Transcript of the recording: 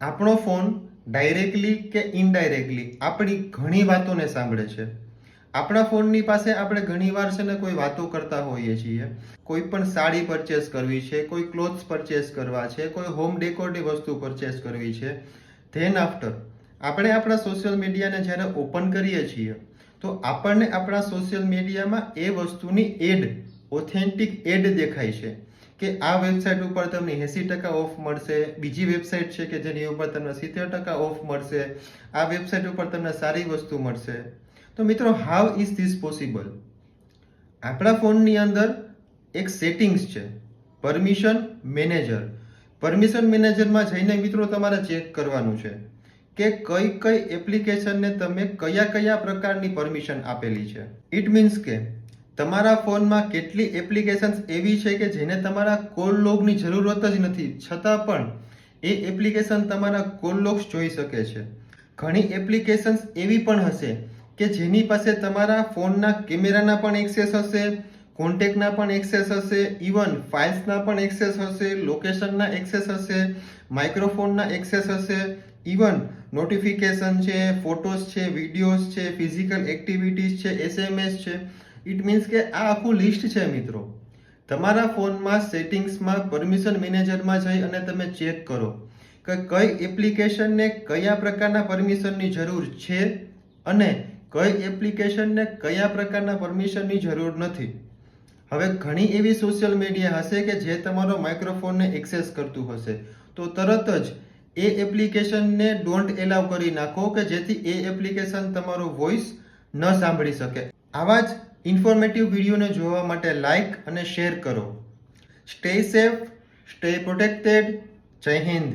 આપણો phone directly કે indirectly આપણી ઘણી વાતોને સાંભળે છે. આપણા ફોનની પાસે આપણે ઘણીવાર છે ને કોઈ વાતો કરતા હોઈએ છીએ. કોઈ પણ સાડી પરચેસ કરવી છે, કોઈ ક્લોથ્સ પરચેસ કરવા છે, કોઈ હોમ ડેકોરની વસ્તુ પરચેસ કરવી છે. ધેન આફ્ટર આપણે આપણા સોશિયલ મીડિયાને જ્યારે ઓપન કરીએ છીએ, તો આપણને આપણા સોશિયલ મીડિયામાં એ વસ્તુની એડ ઓથેન્ટિક એડ દેખાય છે. કે આ વેબસાઇટ ઉપર તમને એંસી ટકા ઓફ મળશે. બીજી વેબસાઇટ છે કે જેની ઉપર તમને સિત્તેર ટકા ઓફ મળશે. આ વેબસાઇટ ઉપર તમને સારી વસ્તુ મળશે. તો મિત્રો હાઉ ઇઝ ધીસ પોસિબલ આપણા ફોનની અંદર એક સેટિંગ્સ છે. પરમિશન મેનેજર પરમિશન મેનેજરમાં જઈને મિત્રો તમારે ચેક કરવાનું છે કે કઈ કઈ એપ્લિકેશનને તમે કયા કયા પ્રકારની પરમિશન આપેલી છે. ઇટ મીન્સ કે તમારા ફોનમાં કેટલી એપ્લિકેશન્સ એવી છે કે જેને તમારા કોલ લોગની જરૂરત જ નથી? છતાં પણ એ એપ્લિકેશન તમારા કોલ લોગ્સ જોઈ શકે છે. ઘણી એપ્લિકેશન્સ એવી પણ હશે કે જેની પાસે તમારા ફોનના કેમેરાના પણ એક્સેસ હશે, કોન્ટેક્ટના પણ એક્સેસ હશે, ઇવન ફાઇલ્સના પણ એક્સેસ હશે, લોકેશનના એક્સેસ હશે, માઇક્રોફોનના એક્સેસ હશે, ઇવન નોટિફિકેશન છે, ફોટોસ છે, વિડીયોઝ છે, ફિઝિકલ એક્ટિવિટીઝ છે, એસએમએસ છે. ઇટ મીન્સ કે આ આખું લિસ્ટ છે મિત્રો. તમારા ફોનમાં સેટિંગ્સમાં પરમિશન મેનેજરમાં જઈ અને તમે ચેક કરો કે કઈ એપ્લિકેશનને કયા પ્રકારના પરમિશનની જરૂર છે અને કઈ એપ્લિકેશનને કયા પ્રકારના પરમિશનની જરૂર નથી. હવે ઘણી એવી સોશિયલ મીડિયા હશે કે જે તમારો માઇક્રોફોનને એક્સેસ કરતું હશે. તો તરત જ એ એપ્લિકેશનને ડોન્ટ એલાવ કરી નાખો કે જેથી એ એપ્લિકેશન તમારો વોઇસ ન સાંભળી શકે. આવા જ ઇન્ફોર્મેટિવ વિડીયોને જોવા માટે લાઇક અને શેર કરો. સ્ટે સેફ સ્ટે પ્રોટેક્ટેડ જય હિન્દ.